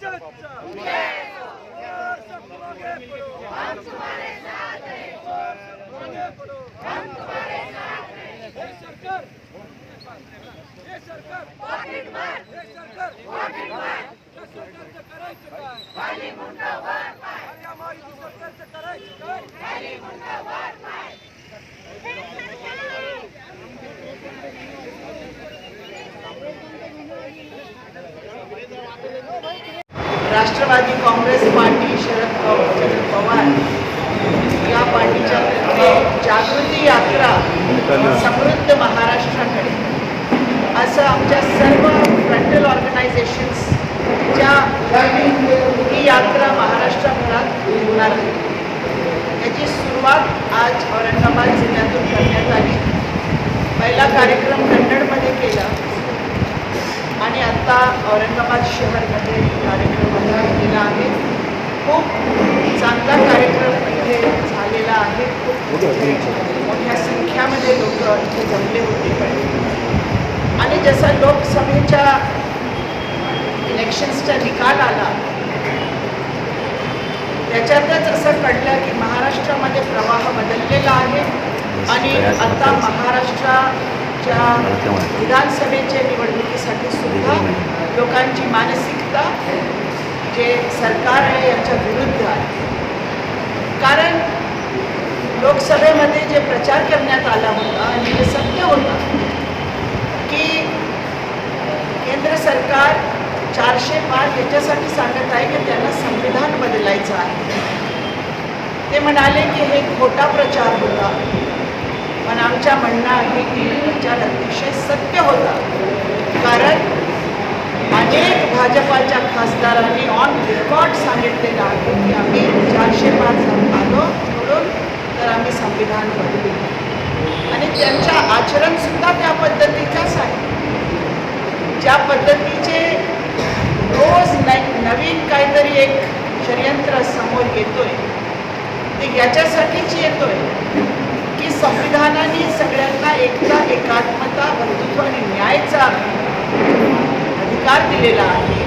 सरकार या सरकारचं करायचं काय खाली मुंडा वर पाय अरे या महायुती सरकारचं करायचं काय खाली मुंडा वर पाय राष्ट्रवादी काँग्रेस पार्टी शरद पव- शरद पवार या पार्टीच्या जागृती यात्रा समृद्ध महाराष्ट्राकडे. असं आमच्या सर्व फ्रंटल ऑर्गनायझेशन्सच्या ही यात्रा महाराष्ट्रभरात होणार आहे. याची सुरुवात आज औरंगाबाद जिल्ह्यातून करण्यात आली. पहिला कार्यक्रम कन्नडमध्ये केला. आणि आता औरंगाबाद शहरमध्ये कार्यक्रम झालेला आहे खूप चांगला कार्यक्रम इथे झालेला आहे. खूप मोठ्या संख्यामध्ये लोक इथे जमले होते आणि जसा लोकसभेच्या इलेक्शन्सचा निकाल आला त्याच्यातच असं कळलं की महाराष्ट्रामध्ये प्रवाह बदललेला आहे. आणि आता ज्या विधानसभेच्या निवडणुकीसाठी सुद्धा लोकांची मानसिकता जे सरकार आहे याच्या विरुद्ध आहे. कारण लोकसभेमध्ये जे प्रचार करण्यात आला होता आणि हे सत्य होतं की केंद्र सरकार चारशे पाच याच्यासाठी सांगत आहे की त्यांना संविधान बदलायचं आहे. ते म्हणाले की हे खोटा प्रचार होता. पण आमच्या म्हणणं आहे की विचार अतिशय सत्य होता. कारण अनेक भाजपाच्या खासदारांनी ऑन रेकॉर्ड सांगितलेलं आहे की आम्ही चारशे पाच आलो म्हणून तर आम्ही संविधान बदलू आणि त्यांच्या आचरणसुद्धा त्या पद्धतीचाच आहे. ज्या पद्धतीचे रोज नवीन काहीतरी एक षडयंत्र समोर येतोय ते याच्यासाठीच येतोय. की संविधानाने सगळ्यांना एकता एकात्मता बंधुत्व आणि न्यायचा अधिकार दिलेला आहे.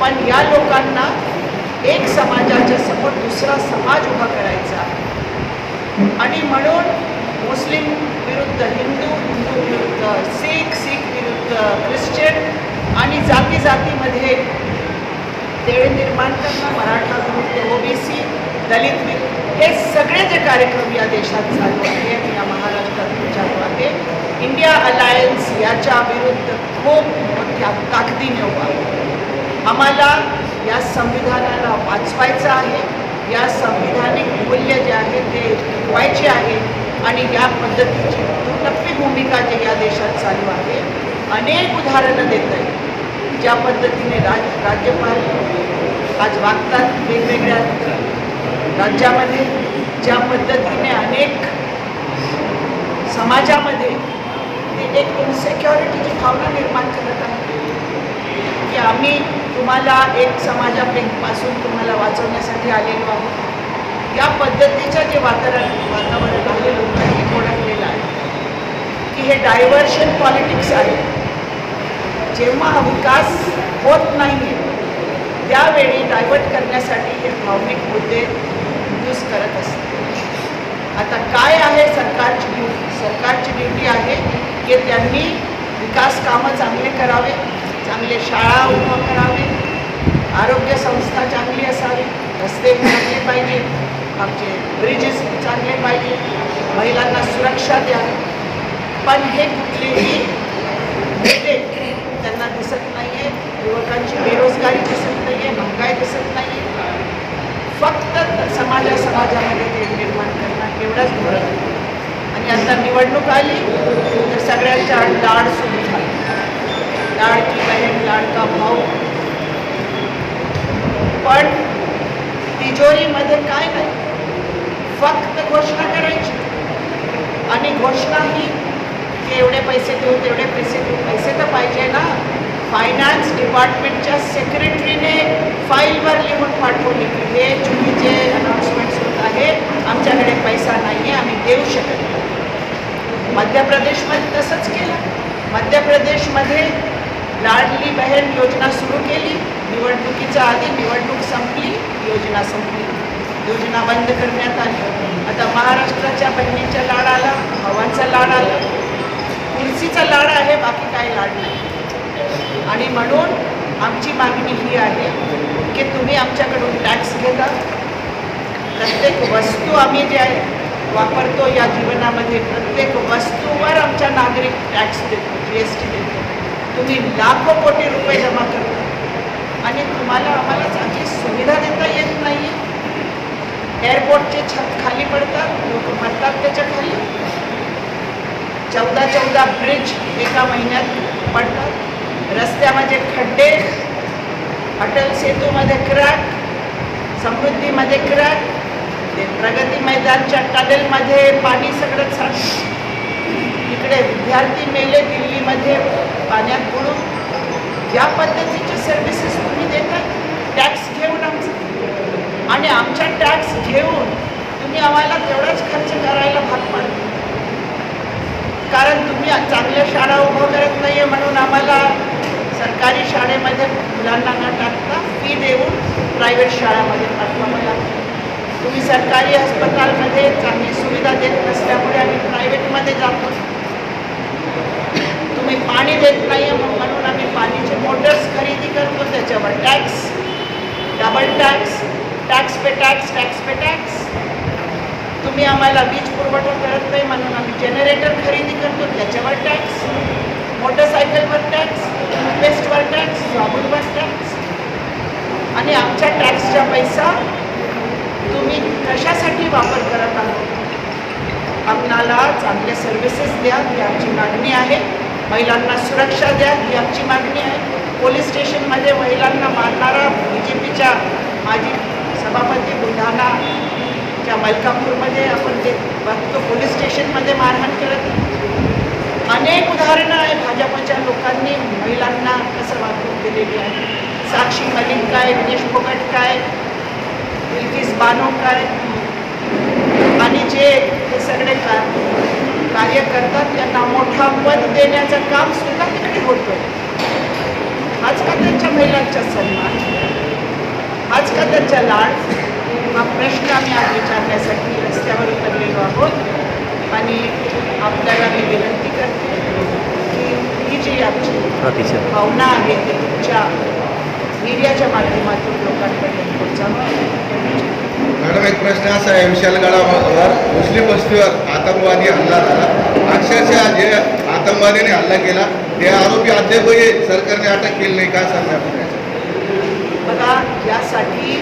पण या लोकांना एक समाजाच्या समोर दुसरा समाज उभा करायचा आणि म्हणून मुस्लिम विरुद्ध हिंदू हिंदू विरुद्ध सिख सिख विरुद्ध ख्रिश्चन आणि जाती जातीमध्ये तेळ निर्माण करणं मराठा विरुद्ध ओबीसी दलित विरुद्ध हे सगळे जे कार्यक्रम या देशात चालू आहेत या महाराष्ट्रात चालू आहे इंडिया अलायन्स याच्या विरुद्ध खूप मोठ्या ताकदीने उभा आहे. आम्हाला या संविधानाला वाचवायचं आहे या संविधानिक मूल्य जे आहे ते टिकवायचे आहे आणि या पद्धतीची दुटप्पी भूमिका जे या देशात चालू आहे अनेक उदाहरणं देत आहे ज्या पद्धतीने राज राज्यपाल आज वागतात वेगवेगळ्या राज्यामध्ये ज्या पद्धतीने अनेक समाजामध्ये ते एक इन्सेक्युरिटीची भावना निर्माण करत आहे की आम्ही तुम्हाला एक समाजापासून तुम्हाला वाचवण्यासाठी आलेलो आहोत. या पद्धतीचं जे वातावरण वातावरण आहे लोकांनी ओळखलेलं आहे की हे डायव्हर्शन पॉलिटिक्स आहे. जेव्हा हा विकास होत नाही त्यावेळी डायव्हर्ट करण्यासाठी हे भावनिक मुद्दे करत असते. आता काय आहे सरकारची ड्युटी? सरकारची ड्युटी आहे की त्यांनी विकास कामं चांगले करावे चांगले शाळा उभं करावे आरोग्य संस्था चांगली असावी रस्ते चांगले पाहिजे आमचे ब्रिजेस चांगले पाहिजे महिलांना सुरक्षा द्यावी पण हे कुठलेही मुद्दे त्यांना दिसत नाही आहे युवकांची बेरोजगारी दिसत नाही आहे महागाई दिसत नाही आहे फक्त समाजा समाजामध्ये ते निर्माण करणं एवढंच धोरण आहे. आणि आता निवडणूक आली तर सगळ्यांच्या लाड सुरू झाली. लाडकी बहीण लाडका भाऊ? पण तिजोरीमध्ये काय नाही. फक्त घोषणा करायची. आणि घोषणा ही की एवढे पैसे देऊ तेवढे पैसे देऊ पैसे तर पाहिजे ना. फायनान्स डिपार्टमेंटच्या सेक्रेटरीने फाईलवर लिहून पाठवली की हे चुकीचे अनाउन्समेंट्स होत आहे. आमच्याकडे पैसा नाही आहे आम्ही देऊ शकत नाही. मध्य प्रदेशमध्ये तसंच केलं. मध्य प्रदेशमध्ये लाडली बहीण योजना सुरू केली. निवडणुकीच्या आधी निवडणूक संपली योजना संपली. योजना बंद करण्यात आली. आता महाराष्ट्राच्या बहिणीच्या लाड आला भावांचा लाड आला. तुलसीचा लाड आहे बाकी काही लाड नाही. आणि म्हणून आमची मागणी ही आहे की तुम्ही आमच्याकडून टॅक्स घेता. प्रत्येक वस्तू आम्ही जे आहे वापरतो या जीवनामध्ये प्रत्येक वस्तूवर आमच्या नागरिक टॅक्स देतो जी एस टी देतो तुम्ही लाखो कोटी रुपये जमा करतो आणि तुम्हाला आम्हाला चांगली सुविधा देता येत नाही एअरपोर्टचे छत खाली पडतात लोक मरतात त्याच्याखाली. चौदा चौदा ब्रिज एका महिन्यात पडतात. रस्त्यामध्ये खड्डे अटल सेतूमध्ये क्रॅक समृद्धीमध्ये क्रॅक ते प्रगती मैदानच्या टनेलमध्ये पाणी सगळं इकडे विद्यार्थी मेले दिल्लीमध्ये पाण्यात बुडून या पद्धतीचे सर्व्हिसेस तुम्ही देता टॅक्स घेऊन आमचं. आणि आमच्या टॅक्स घेऊन तुम्ही आम्हाला तेवढाच खर्च करायला भाग पाडता. कारण तुम्ही चांगल्या शाळा उभं करत नाही आहे म्हणून आम्हाला सरकारी शाळेमध्ये मुलांना न टाकता फी देऊन प्रायव्हेट शाळामध्ये पाठवावं लागतं. तुम्ही सरकारी अस्पतालमध्ये चांगली सुविधा देत नसल्यामुळे आम्ही प्रायव्हेटमध्ये जातो. तुम्ही पाणी देत नाही आहे म्हणून आम्ही पाणीचे मोटर्स खरेदी करतो त्याच्यावर. टॅक्स डबल टॅक्स टॅक्स पे टॅक्स टॅक्स पे टॅक्स तुम्ही आम्हाला वीज पुरवठा करत नाही म्हणून आम्ही जनरेटर खरेदी करतो त्याच्यावर टॅक्स मोटरसायकलवर टॅक्स टूथपेस्टवर टॅक्स साबूनवर टॅक्स आणि आमच्या टॅक्सचा पैसा तुम्ही कशासाठी वापर करत आहात? आपणाला चांगले सर्व्हिसेस द्या ही आमची मागणी आहे. महिलांना सुरक्षा द्या ही आमची मागणी आहे. पोलीस स्टेशनमध्ये महिलांना मारणारा बी जे पीच्या माजी सभापती बुलढाणाच्या मलकापूरमध्ये आपण ते बघतो. पोलीस स्टेशनमध्ये मारहाण करत अनेक उदाहरणं आहे भाजपच्या लोकांनी महिलांना कसं वागणूक दिलेली आहे? साक्षी मलिक काय विनेश फोगट काय बिल्किस बानो काय? आणि जे हे सगळे काय कार्य करतात त्यांना मोठा पद देण्याचं काम सुद्धा तिकडे होतं. हाच का त्यांच्या महिलांचा सन्मान? हाच का त्यांचा लाड? हा प्रश्न आम्ही आज विचारण्यासाठी रस्त्यावर उतरलेलो आहोत आणि आपल्याला मी विनंती करते की ही जी आमची भावना आहे ती तुमच्या मीडियाच्या माध्यमातून लोकांपर्यंत पोहोचावं. मॅडम एक प्रश्न असा आहे विशालगडावर मुस्लिम वस्तीवर आतंकवादी हल्ला झाला. अक्षरशः जे आतंकवादीने हल्ला केला ते आरोपी अद्यापही सरकारने अटक केली नाही काय सांगणार? बघा यासाठी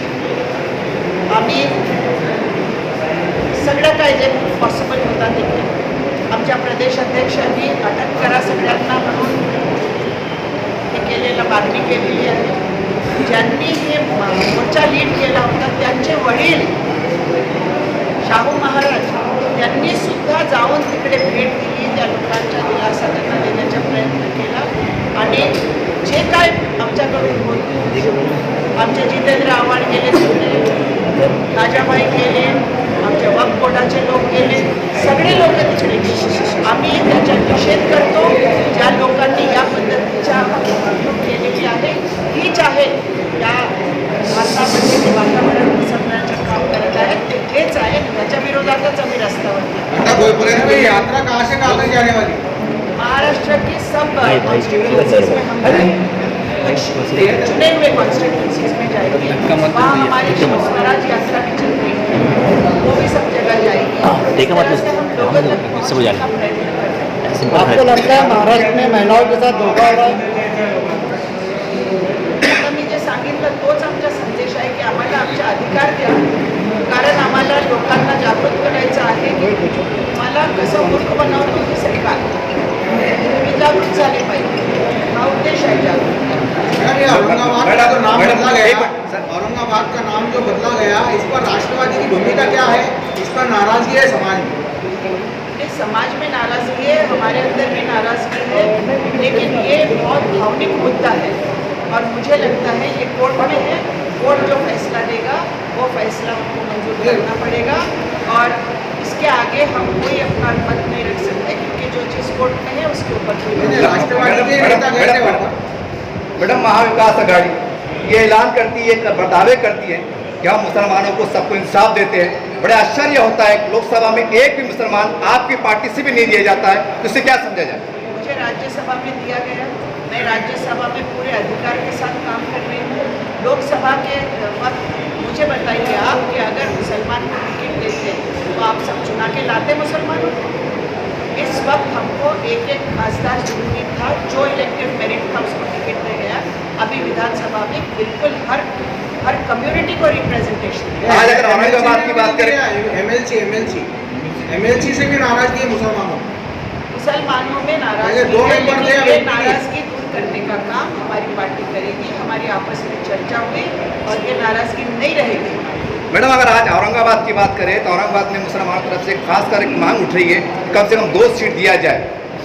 आम्ही सगळं काय जे पॉसिबल होता ते आमच्या प्रदेश अध्यक्षांनी अटक करा सगळ्यांना म्हणून. हे केलेलं मागणी केलेली आहे. ज्यांनी हे मोर्चा लीड केला होता त्यांचे वडील शाहू महाराज त्यांनी सुद्धा जाऊन तिकडे भेट दिली त्या लोकांच्या दिलासा त्यांना देण्याचा प्रयत्न केला. आणि जे काय आमच्याकडून होत आमचे जितेंद्र आव्हाड गेले तिकडे राजाबाई गेले आमच्या वक्फ लोक गेले सगळे लोक तिकडे आम्ही त्याचा निषेध करतो हैं। आपको लगता है महाराष्ट्र में महिलाओं के साथ धोखा हो? रहा है आता मी जे सांगितलं तोच आमचा संदेश आहे की आम्हाला आमचे अधिकार द्या. कारण आम्हाला लोकांना जागृत करायचं आहे की तुम्हाला कसं मूर्ख बनवतो ही सरकार तुम्ही जागृत झाले पाहिजे. हा उद्देश आहे जागृत. औरंगाबाद का जो नाम बदला गया औरंगाबाद नाम जो बदला गया इस पर राष्ट्रवादी की भूमिका क्या है? इस पर नाराज़गी है समाज में. समाज में नाराज़गी है हमारे अंदर भी नाराज़गी है लेकिन ये बहुत भावनिक मुद्दा है। और मुझे लगता है ये कोर्ट में है कोर्ट जो फैसला देगा वो फैसला हमको मंजूर करना पड़ेगा। और इसके आगे हम कोई अपना मत नहीं रख सकते क्योंकि जो चीज़ कोर्ट में है उसके ऊपर। मैडम महाविकास आघाड़ी ये ऐलान करती है दावे करती है कि हम मुसलमानों को सबको इंसाफ देते हैं। बड़े आश्चर्य होता है लोकसभा में एक भी मुसलमान आपकी पार्टी से भी नहीं दिया जाता है। तो इसे क्या समझा जाए? मुझे राज्यसभा में दिया गया। मैं राज्यसभा में पूरे अधिकार के साथ काम कर रही हूँ। लोकसभा के वक्त मुझे बताइए आप कि अगर मुसलमान को टिकट देते तो आप सब चुना के लाते मुसलमानों को इस वक्त हमको एक एक खासदार ज़रूरी था जो इलेक्टिव मेरिट था उसको टिकट दे गया अभी विधानसभा में बिल्कुल हर हर कम्युनिटी को रिप्रेजेंटेशन आज अगर औरंगाबाद की बात करें। एमएलसी एमएलसी एमएलसी से भी नाराज़गी है मुसलमानों। मुसलमानों में नाराज़गी दो मेंबर थे। नाराज़गी दूर करने का काम हमारी पार्टी करेगी हमारी आपस में चर्चा हुई और ये नाराज़गी नहीं रहेगी। मैडम अगर आज औरंगाबाद की बात करें तो औरंगाबाद में मुसलमानों की तरफ़ से खासकर एक मांग उठ रही है कम से कम दो सीट दिया जाए।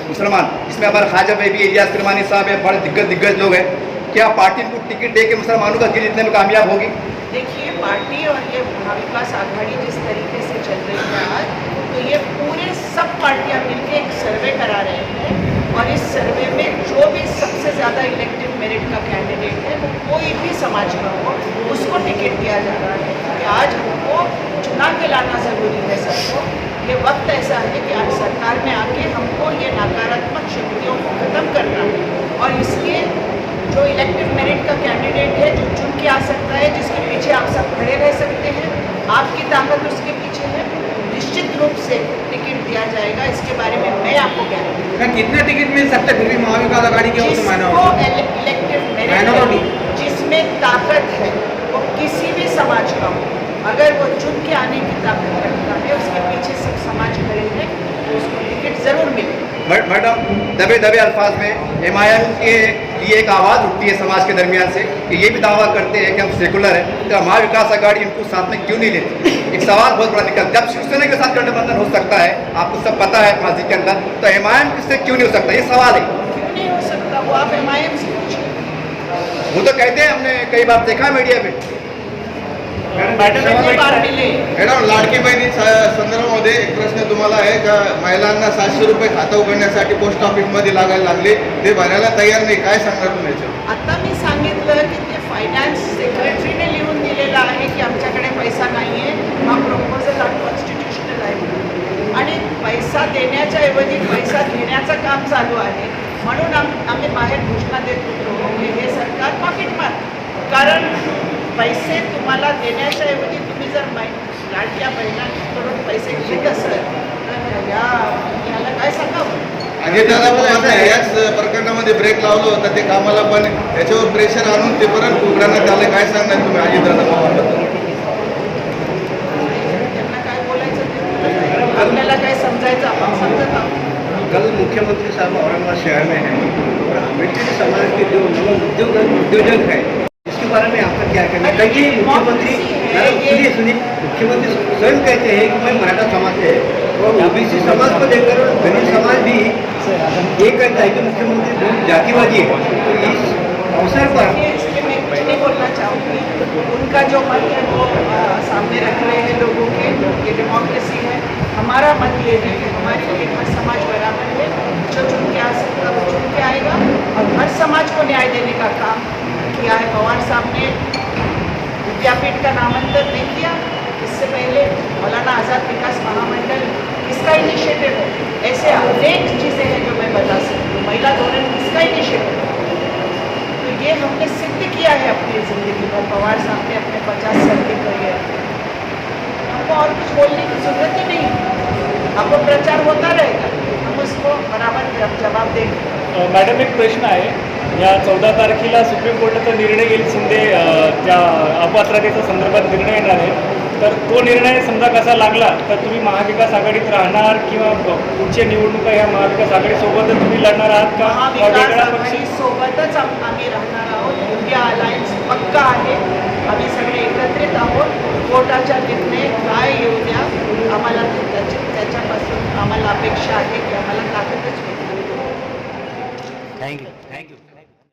मुसलमान इसमें हमारे ख्वाजा भाई भी इलियास किरमानी साहब है बड़े दिग्गज दिग्गज लोग हैं। क्या पार्टी को टिकट दे के मुसलमानों का दिल जीतने में कामयाब होगी? देखिए, पार्टी और ये महाविकास आघाड़ी जिस तरीके से चल रही है आज तो ये पूरे सब पार्टियाँ मिलकर एक सर्वे करा रहे हैं और इस सर्वे में जो भी सबसे ज़्यादा इलेक्टिव मेरिट का कैंडिडेट है, वो कोई भी समाज का हो, उसको टिकट दिया जा रहा है। कि आज हमको चुना के लाना ज़रूरी है सबको। ये वक्त ऐसा है कि आज सरकार में आके हमको ये नकारात्मक शक्तियों को ख़त्म करना है और इसलिए जो इलेक्टिव मेरिट का कैंडिडेट है जो चुन के आ सकता है जिसके पीछे आप सब खड़े रह सकते हैं आपकी ताकत उसके पीछे है निश्चित रूप से टिकट दिया जाएगा। इसके बारे में मैं आपको गारंटी क्या कितने टिकट मिल सकते हैं? फिर भी महाविकास आघाड़ी के. मेरिट जिसमें ताकत है वो किसी भी समाज का हो। अगर वो चुन के आने की ताकत रखता है उसके पीछे सब समाज खड़े हैं तो उसको टिकट ज़रूर मिले दबे दबे अल्फाज में एम के लिए एक आवाज़ उठती है समाज के दरमियान से कि ये भी दावा करते हैं कि हम सेकुलर हैं तो हमारा विकास आघाड़ी इनको साथ में क्यों नहीं लेती? एक सवाल बहुत बड़ा निकल जब शिवसेना के साथ गठबंधन हो सकता है आपको सब पता है माजी के अंदर तो एम इससे क्यों नहीं हो सकता? ये सवाल है। नहीं हो सकता वो आप एम वो तो कहते हैं हमने कई बार देखा मीडिया पे मॅडम लाडकी बहिणी संदर्भामध्ये एक प्रश्न तुम्हाला आहे का? महिलांना सातशे रुपये खातं उघडण्यासाठी पोस्ट ऑफिसमध्ये लागायला लागले. ते भरायला तयार नाही. काय सांगणार तुम्ही आता मी सांगितलं की ते फायनान्स सेक्रेटरीने लिहून दिलेलं आहे की आमच्याकडे पैसा नाही आहे हा प्रपोजल अनकॉन्स्टिट्युशनल आहे. आणि पैसा देण्याच्या ऐवजी पैसा घेण्याचं काम चालू आहे. म्हणून आम आम्ही बाहेर घोषणा देत होतो की हे सरकार पॉकेट मार कारण तुम्हाला देण्याच्या ऐवजी तुम्ही जर लाडक्या बहिणांकडून पैसे घेत असाल तर या याला काय सांगावं? आणि दादा पण आता याच प्रकरणामध्ये ब्रेक लावलं होतं ते कामाला पण त्याच्यावर प्रेशर आणून ते परत उघडण्यात आलं. काय सांगणार तुम्ही अजितदादा पवारबद्दल. आपल्याला काय समजायचं आपण समजत आहोत. कल मुख्यमंत्री साहब औरंगाबाद शहर में हैं और अम्बेडकर समाज के जो नव उद्योग उद्योजक हैं इसके बारे में क्या है? कई मुख्यमंत्री सुनिए सुनिए मुख्यमंत्री स्वयं कहते हैं कि मैं मराठा समाज से और ओबीसी समाज को लेकर दलित समाज भी ये कहता है कि मुख्यमंत्री बहुत जातिवादी है। तो इस अवसर पर उनका जो मत है वो सामने रख रहे हैं लोगों के, ये डेमोक्रेसी है। हमारा मत ये है कि हमारे लिए हर समाज बराबर है। जो चुन के आ सकता वो चुन के आएगा, और हर समाज को न्याय देने का काम किया है। पवार साहब ने विद्यापीठ का नामांकन नहीं किया। इससे पहले मौलाना आज़ाद विकास महामंडल किसका इनिशिएटिव है? ऐसे अनेक चीज़ें हैं जो मैं बता सकती हूँ। महिला धोरण किसका इनिशिएटिव है? तो ये हमने सिद्ध किया है अपनी ज़िंदगी में। पवार साहब ने अपने पचास साल के करियर हमको और कुछ बोलने की ज़रूरत ही नहीं। अब प्रचार होता रहेगा। हम उसको बराबर जवाब देंगे। मैडम, एक प्रश्न आहे या चौदा तारखेला सुप्रीम कोर्टाचा निर्णय येईल शिंदे त्या अपात्रतेच्या संदर्भात निर्णय येणार आहे तर तो निर्णय समजा कसा लागला तर तुम्ही महाविकास आघाडीत राहणार किंवा पुढच्या निवडणुका या महाविकास आघाडीसोबतच तुम्ही लढणार आहात का? वेगळ्या सोबतच आम्ही राहणार आहोत. इंडिया अलायन्स पक्का आहे. आम्ही सगळे एकत्रित आहोत. कोर्टाच्या निर्णय काय येऊ द्या आम्हाला त्याच्यापासून आम्हाला अपेक्षा आहे की आम्हाला ताकदच भेटणार. Thank you thank you